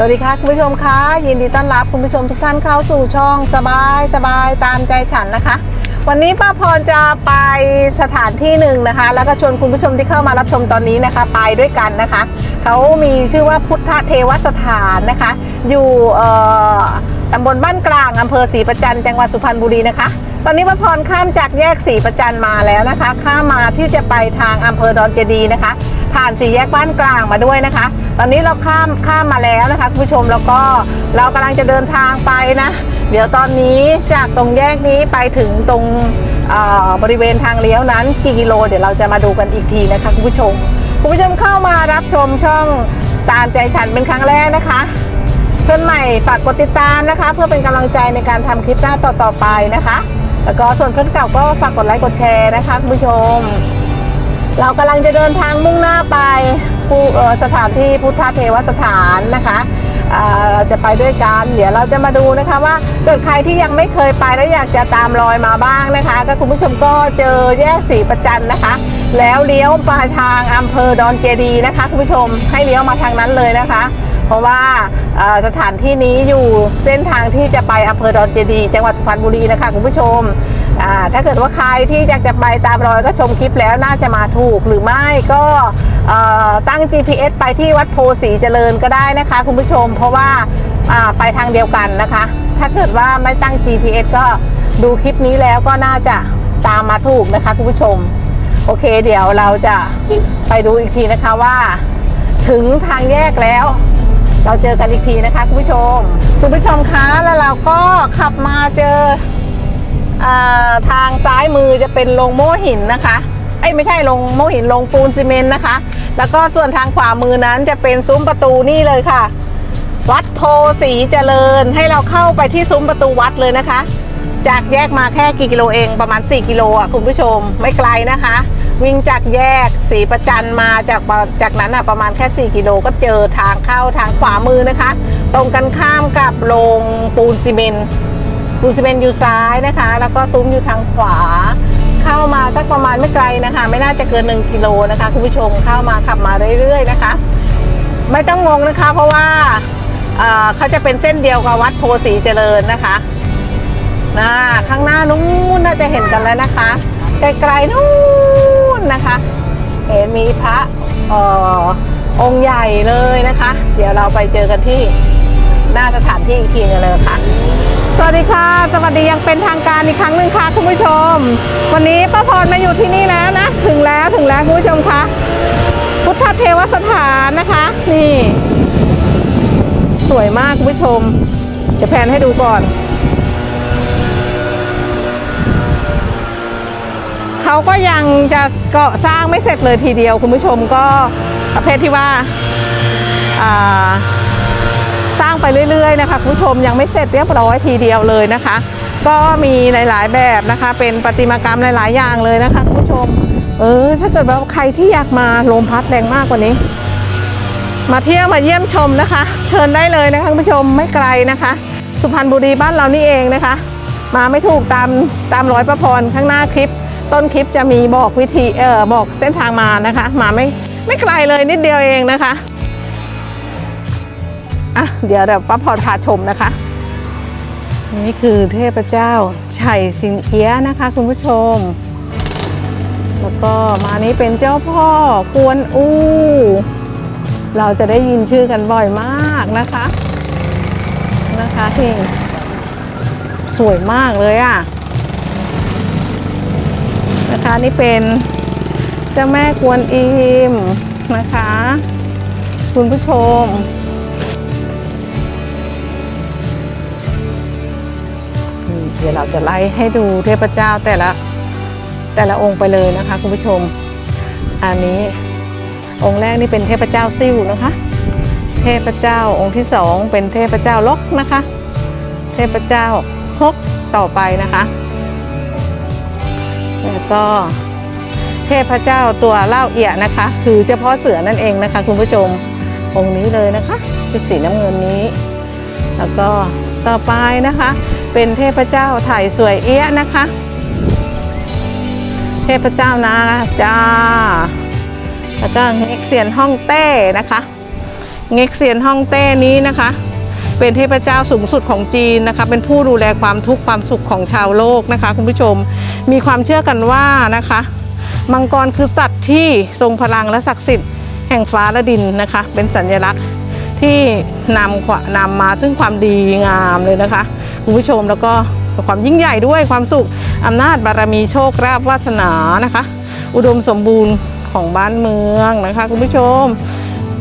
สวัสดีค่ะคุณผู้ชมคะยินดีต้อนรับคุณผู้ชมทุกท่านเข้าสู่ช่องสบายสบายตามใจฉันนะคะ วันนี้ป้าพรจะไปสถานที่หนึ่งนะคะ แล้วก็ชวนคุณผู้ชมที่เข้ามารับชมตอนนี้นะคะ ไปด้วยกันนะคะเขามีชื่อว่าพุทธเทวสถานนะคะ อยู่ตำบลบ้านกลางอำเภอศรีประจันจังหวัดสุพรรณบุรีนะคะ ตอนนี้ป้าพรข้ามจากแยกศรีประจันมาแล้วนะคะ ข้ามมาที่จะไปทางอำเภอดอนเจดีย์นะคะ ผ่านสี่แยกบ้านกลางมาด้วยนะคะ ตอนนี้เราข้ามข้ามมาแล้วนะคะคุณผู้ชมแล้วก็เรากำลังจะเดินทางไปนะ เดี๋ยวตอนนี้จากตรงแยกนี้ไปถึงตรงบริเวณทางเลี้ยวนั้นกี่กิโล เดี๋ยวเราจะมาดูกันอีกทีนะคะคุณผู้ชมคุณผู้ชมเข้ามารับชมช่องตามใจฉันเป็นครั้งแรกนะคะ เพื่อนใหม่ฝากกดติดตามนะคะ เพื่อเป็นกำลังใจในการทำคลิปหน้าต่อๆไปนะคะ แล้วก็ส่วนเพื่อนเก่าก็ฝากกดไลค์กดแชร์นะคะคุณผู้ชม เรากำลังจะเดินทางมุ่งหน้าไปผู้สถานที่พุทธเทวสถานนะคะเราจะไปด้วยกัน เดี๋ยวเราจะมาดูนะคะว่าเกิดใครที่ยังไม่เคยไปแล้วอยากจะตามรอยมาบ้างนะคะ ก็คุณผู้ชมก็เจอแยกสีประจันนะคะ แล้วเลี้ยวไปทางอำเภอดอนเจดีนะคะคุณผู้ชมให้เลี้ยวมาทางนั้นเลยนะคะ เพราะว่าสถานที่นี้อยู่เส้นทางที่จะไปอำเภอดอนเจดี จังหวัดสุพรรณบุรีนะคะคุณผู้ชม ถ้าเกิดว่าใครที่อยากจะไปตามรอยก็ชมคลิปแล้วน่าจะมาถูกหรือไม่ก็ตั้ง GPS ไปที่วัดโพสีเจริญก็ได้นะคะคุณผู้ชม เพราะว่าอ่าไปทางเดียวกันนะคะ ถ้าเกิดว่าไม่ตั้ง GPS ก็ดูคลิปนี้แล้วก็น่าจะตามมาถูกนะคะคุณผู้ชม โอเคเดี๋ยวเราจะไปดูอีกทีนะคะว่า ถึงทางแยกแล้ว เราเจอกันอีกทีนะคะคุณผู้ชม คุณผู้ชมคะแล้วเราก็ขับมาเจออทางซ้ายมือจะเป็นโรงโม่หินนะคะเอ้ไม่ใช่โรงโม่หินโรงปูนซีเมนต์นะคะ แล้วก็ส่วนทางขวามือนั้นจะเป็นซุ้มประตูนี่เลยค่ะ วัดโพสีเจริญให้เราเข้าไปที่ซุ้มประตูวัดเลยนะคะ จากแยกมาแค่กี่กิโลเองประมาณ 4 กิโลอะคุณผู้ชมไม่ไกลนะคะ วิ่งจากแยกสีประจันมาจากจากนั้นอะประมาณแค่ 4 กิโลก็เจอทางเข้าทางขวามือนะคะ ตรงกันข้ามกับโรงปูนซีเมนต์ปูนซีเมนต์อยู่ซ้ายนะคะ แล้วก็ซุ้มอยู่ทางขวา เข้ามาสักประมาณไม่ไกลนะคะ ไม่น่าจะเกิน 1 กิโลนะคะ คุณผู้ชมเข้ามาขับมาเรื่อยๆนะคะ ไม่ต้องงงนะคะ เพราะว่าเอ่อเขาจะเป็นเส้นเดียวกับวัดโพสีเจริญนะคะนะข้างหน้านู้นน่าจะเห็นกันแล้วนะคะไกลๆนู้น นะคะเห็นมีพระออองค์ใหญ่เลยนะคะ เดี๋ยวเราไปเจอกันที่หน้าสถานที่อีกทีนึงเลยค่ะ สวัสดีค่ะ สวัสดียังเป็นทางการอีกครั้งหนึ่งค่ะคุณผู้ชม วันนี้ป้าพรมาอยู่ที่นี่แล้วนะ ถึงแล้วถึงแล้วคุณผู้ชมคะพุทธเทวสถานนะคะ นี่ สวยมากคุณผู้ชมจะแพนให้ดูก่อน เขาก็ยังจะก็สร้างไม่เสร็จเลยทีเดียว คุณผู้ชมก็ประเภทที่ว่าอ่าสร้างไปเรื่อยๆนะคะคุณผู้ชมยังไม่เสร็จเรียบร้อยทีเดียวเลยนะคะ ก็มีหลายๆแบบนะคะ เป็นประติมากรรมหลายๆ อย่างเลยนะคะคุณผู้ชม เออถ้าเกิดว่าใครที่อยากมาลมพัดแรงมากกว่านี้ มาเที่ยวมาเยี่ยมชมนะคะ เชิญได้เลยนะคะคุณผู้ชมไม่ไกลนะคะ สุพรรณบุรีบ้านเรานี่เองนะคะ มาไม่ถูกตามตามร้อยประพรข้างหน้าคลิป ต้นคลิปจะมีบอกวิธีเออบอกเส้นทางมานะคะ มาไม่ไม่ไกลเลยนิดเดียวเองนะคะอะเดี๋ยวเดี๋ยวป้าพรพาชมนะคะ นี่คือเทพเจ้าไฉสิงเอียะนะคะ คุณผู้ชม แล้วก็มานี้เป็นเจ้าพ่อกวนอูเราจะได้ยินชื่อกันบ่อยมากนะคะ นะคะที่สวยมากเลยอะ่ะ นะคะนี่เป็นเจ้าแม่กวนอิมนะคะ คุณผู้ชม เดี๋ยวเราจะไล่ให้ดูเทพเจ้าแต่ละแต่ละองค์ไปเลยนะคะ คุณผู้ชม อันนี้องค์แรกนี่เป็นเทพเจ้าซิ่วนะคะ เทพเจ้าองค์ที่สองเป็นเทพเจ้าลกนะคะ เทพเจ้าฮกต่อไปนะคะ แล้วก็เทพเจ้าตัวเล่าเอียนะคะ คือเจ้าพ่อเสือนั่นเองนะคะ คุณผู้ชมองค์นี้เลยนะคะชุดสีน้ำเงินนี้ แล้วก็ต่อไปนะคะ เป็นเทพเจ้าถ่ายสวยเอี้ยนะคะ เทพเจ้านะจ้าแล้วก็เง็กเซียนห้องเต้นะคะ เง็กเซียนฮ่องเต้นี้นะคะ เป็นเทพเจ้าสูงสุดของจีนนะคะ เป็นผู้ดูแลความทุกข์ความสุขของชาวโลกนะคะ คุณผู้ชมมีความเชื่อกันว่านะคะ มังกรคือสัตว์ที่ทรงพลังและศักดิ์สิทธิ์แห่งฟ้าและดินนะคะ เป็นสัญลักษณ์ที่นำนำมาซึ่งความดีงามเลยนะคะคุณผู้ชมแล้วก็ความยิ่งใหญ่ด้วยความสุขอำนาจบารมีโชคลาภวาสนานะคะ อุดมสมบูรณ์ของบ้านเมืองนะคะ คุณผู้ชม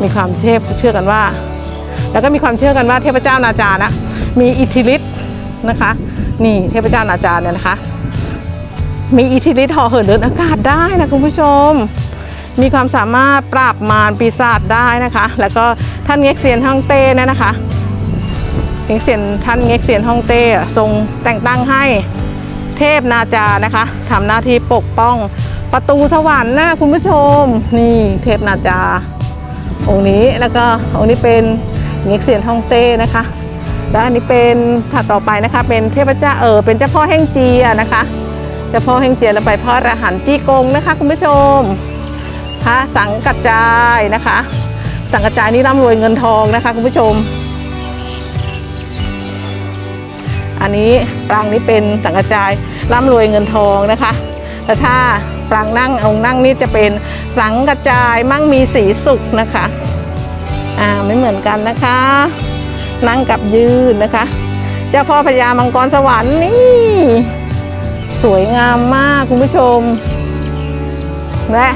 มีความเชื่อเชื่อกันว่า แล้วก็มีความเชื่อกันว่าเทพเจ้านาจานะมีอิทธิฤทธิ์นะคะ นี่เทพเจ้านาจาเนี่ยนะคะ มีอิทธิฤทธิ์ห่อเหินเดินอากาศได้นะคุณผู้ชม มีความสามารถปราบมารปีศาจได้นะคะ แล้วก็ท่านเง็กเซียนฮ่องเต้เนยนะคะเง็กเซียนท่านเง็กเซียนฮ่องเต้ทรงแต่งตั้งให้เทพนาจานะคะทำหน้าที่ปกป้องประตูสวรรค์นะคุณผู้ชม นี่เทพนาจาองค์นี้แล้วก็องค์นี้เป็น เง็กเซียนฮ่องเต้นะคะ แล้วอันนี้เป็นถัดต่อไปนะคะ เป็นเทพเจ้าเออเป็นเจ้าพ่อแห่งเจียนะคะเจ้าพ่อแห่งเจียแล้วไปพ่อรหันจี้กงนะคะ คุณผู้ชมพระสังกัจจายนะคะ สังกัจจายนี่ร่ำรวยเงินทองนะคะ คุณผู้ชม อันนี้ปรางนี้เป็นสังกัจจายร่ำรวยเงินทองนะคะแต่ถ้าปรางนั่งองค์นั่งนี่จะเป็นสังกัจจายมั่งมีสีสุขนะคะ อ่าไม่เหมือนกันนะคะ นั่งกับยืนนะคะ เจ้าพ่อพญามังกรสวรรค์นี่ สวยงามมากคุณผู้ชม และ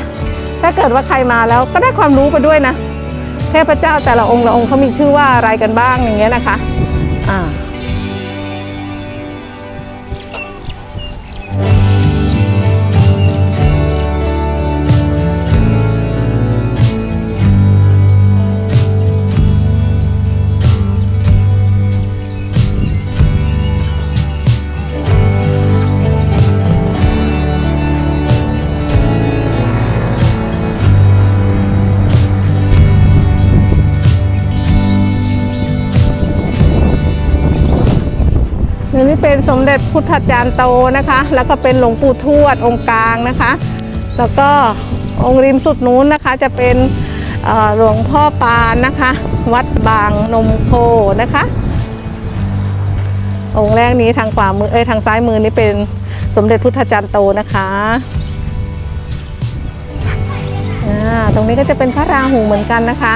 ถ้าเกิดว่าใครมาแล้วก็ได้ความรู้ไปด้วยนะ เทพเจ้าแต่ละองค์ละองค์เขามีชื่อว่าอะไรกันบ้างอย่างเงี้ยนะคะ อ่า สมเด็จพุทธจารย์โตนะคะ แล้วก็เป็นหลวงปู่ทวดองค์กลางนะคะ แล้วก็องค์ริมสุดนู้นนะคะจะเป็นหลวงพ่อปานนะคะ วัดบางนมโคนะคะ องค์แรกนี้ทางขวามือเอ้ยทางซ้ายมือนี่เป็นสมเด็จพุทธจารย์โตนะคะอ่าตรงนี้ก็จะเป็นพระราหูเหมือนกันนะคะ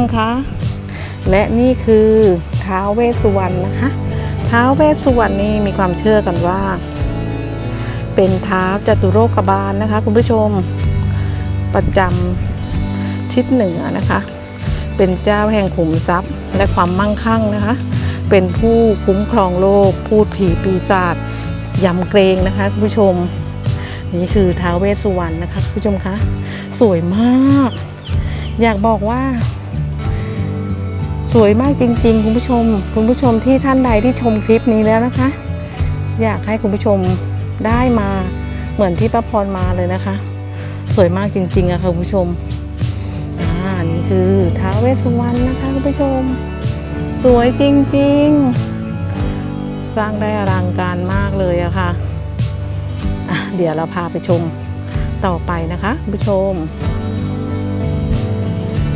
มคะและนี่คือท้าวเวสสุวรรณนะคะท้าวเวสสุวรรณนี่มีความเชื่อกันว่า เป็นท้าวจตุโรคบาลนะคะ คุณผู้ชมประจำทิศเหนือนะคะ เป็นเจ้าแห่งขุมทรัพย์และความมั่งคั่งนะคะ เป็นผู้คุ้มครองโลก พูดผีปีศาจยำเกรงนะคะคุณผู้ชม นี่คือท้าวเวสสุวรรณนะคะคุณผู้ชมคะสวยมาก อยากบอกว่า สวยมากจริง ๆ คุณผู้ชม คุณผู้ชมที่ท่านใดที่ชมคลิปนี้แล้วนะคะ อยากให้คุณผู้ชมได้มาเหมือนที่ป้าพรมาเลยนะคะ สวยมากจริงๆอะค่ะคุณผู้ชมอ่านี่คือท้าวเวสสุวรรณนะคะคุณผู้ชม สวยจริง ๆ สร้างได้อลังการมากเลยอะค่ะอะเดี๋ยวเราพาไปชมต่อไปนะคะคุณผู้ชม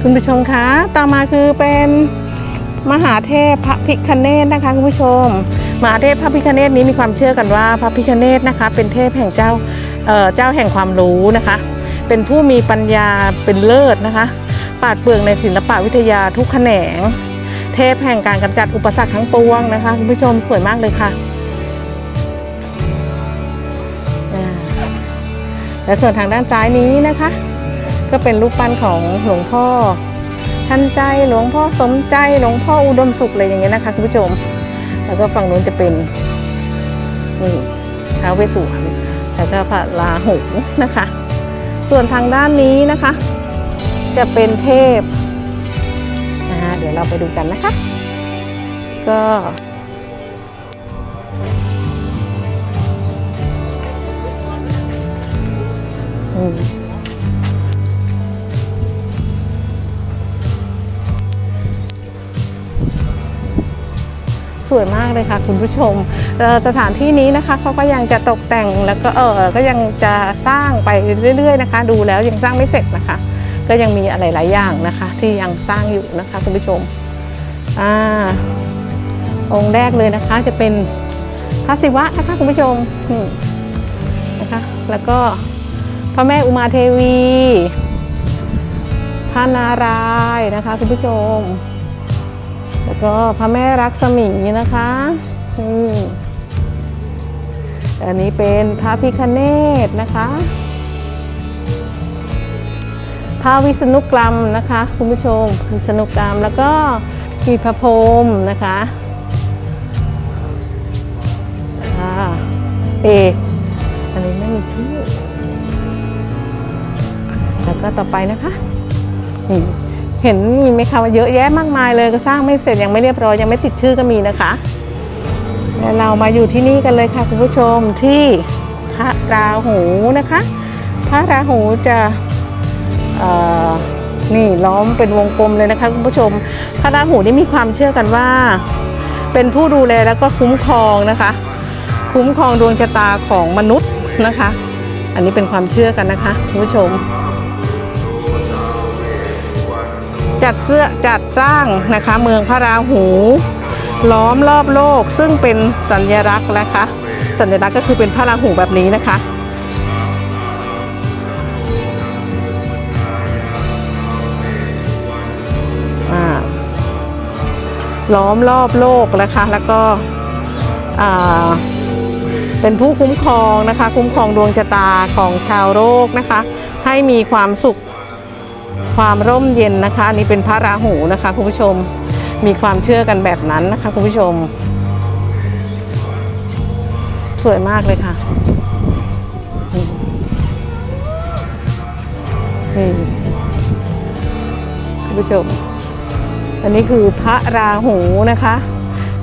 คุณผู้ชมคะ ต่อมาคือเป็น มหาเทพพระพิคเนตนะคะคุณผู้ชม มหาเทพพระพิคเนตนี้มีความเชื่อกันว่าพระพิคเนตนะคะ เป็นเทพแห่งเจ้าเเจ้าแห่งความรู้นะคะ เป็นผู้มีปัญญาเป็นเลิศนะคะปราดเปรื่องในศิลปะวิทยาทุกแขนง เทพแห่งการกำจัดอุปสรรคทั้งปวงนะคะคุณผู้ชมสวยมากเลยค่ะและส่วนทางด้านซ้ายนี้นะคะ ก็เป็นรูปปั้นของหลวงพ่อ ทันใจหลวงพ่อสมใจหลวงพ่ออุดมสุขอะไรอย่างเงี้ยนะคะคุณผู้ชม แล้วก็ฝั่งนู้นจะเป็นนี่ท้าวเวสสุวรรณแล้วก็พระราหูนะคะ ส่วนทางด้านนี้นะคะ จะเป็นเทพอ่าเดี๋ยวเราไปดูกันนะคะ ก็อืม สวยมากเลยค่ะ คุณผู้ชมสถานที่นี้นะคะเขาก็ยังจะตกแต่งแล้วก็เออก็ยังจะสร้างไปเรื่อย ๆ นะคะ ดูแล้วยังสร้างไม่เสร็จนะคะ ก็ยังมีอะไรหลายอย่างนะคะ ที่ยังสร้างอยู่นะคะ คุณผู้ชมอ่าองค์แรกเลยนะคะจะเป็นพระศิวะนะคะคุณผู้ชมนะคะ แล้วก็พระแม่อุมาเทวีพระนารายณ์นะคะ คุณผู้ชม ก็พระแม่รักษมีนะคะอือันนี้เป็นพระพิคเนตนะคะพระวิษณุกรรมนะคะคุณผู้ชมวิษณุกรรมแล้วก็มีพระพรมนะคะอ่าเออันนี้ไม่มีชื่อ แล้วก็ต่อไปนะคะนี่ เห็นมีไหมคะว่าเยอะแยะมากมายเลยก็สร้างไม่เสร็จยังไม่เรียบร้อยยังไม่ติดชื่อก็มีนะคะแล้วเรามาอยู่ที่นี่กันเลยค่ะคุณผู้ชมที่พระราหูนะคะ พระราหูจะนี่ล้อมเป็นวงกลมเลยนะคะคุณผู้ชม พระราหูนี่มีความเชื่อกันว่า เป็นผู้ดูแลแล้วก็คุ้มครองนะคะ คุ้มครองดวงชะตาของมนุษย์นะคะ อันนี้เป็นความเชื่อกันนะคะคุณผู้ชม จัดเสื้อจัดสร้างนะคะ เมืองพระราหู ล้อมรอบโลกซึ่งเป็นสัญลักษณ์นะคะ สัญลักษณ์ก็คือเป็นพระราหูแบบนี้นะคะล้อมรอบโลกนะคะ แล้วก็เป็นผู้คุ้มครองนะคะ คุ้มครองดวงชะตาของชาวโลกนะคะ ให้มีความสุข ความร่มเย็นนะคะนนี้เป็นพระราหูนะคะคุณผู้ชมมีความเชื่อกันแบบนั้นนะคะคุณผู้ชม สวยมากเลยค่ะนี่คุณผู้ชม อันนี้คือพระราหูนะคะ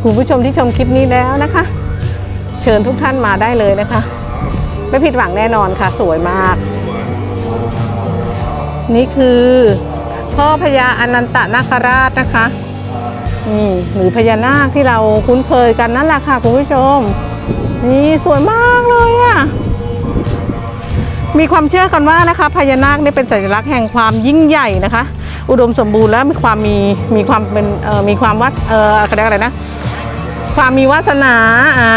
คุณผู้ชมที่ชมคลิปนี้แล้วนะคะ เชิญทุกท่านมาได้เลยนะคะ ไม่ผิดหวังแน่นอนค่ะ สวยมาก นี่คือพ่อพญาอนันตนาคราชนะคะนี่หรือพญานาคที่เราคุ้นเคยกันนั่นแหละค่ะคุณผู้ชม นี่สวยมากเลยอะ่ะมีความเชื่อกันว่านะคะพญานาคเนี่ยเป็นสัญลักษณ์แห่งความยิ่งใหญ่นะคะ อุดมสมบูรณ์และมีความมีมีความเป็นเอ่อมีความวัดเอ่อเขาเรียกอะไรนะความมีวาสนาอ่า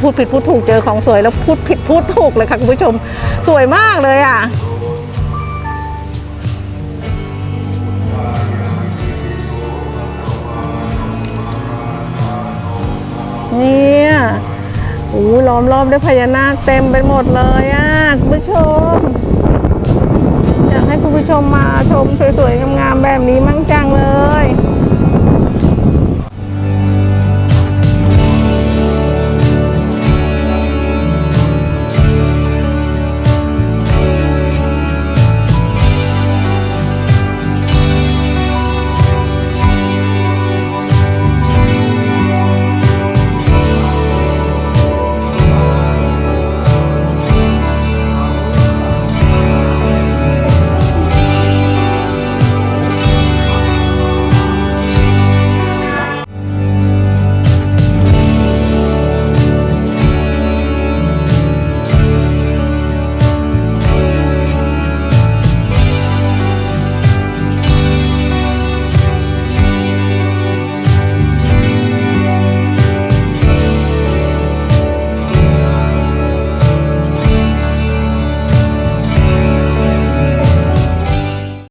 พูดผิดพูดถูกเจอของสวยแล้วพูดผิดพูดถูกเลยค่ะคุณผู้ชม สวยมากเลยอะ เนี่ยโอ้ล้อมรอบด้วยพญานาคเต็มไปหมดเลยอะคุณผู้ชม อยากให้คุณผู้ชมมาชมสวยๆงามๆแบบนี้มั่งจังเลย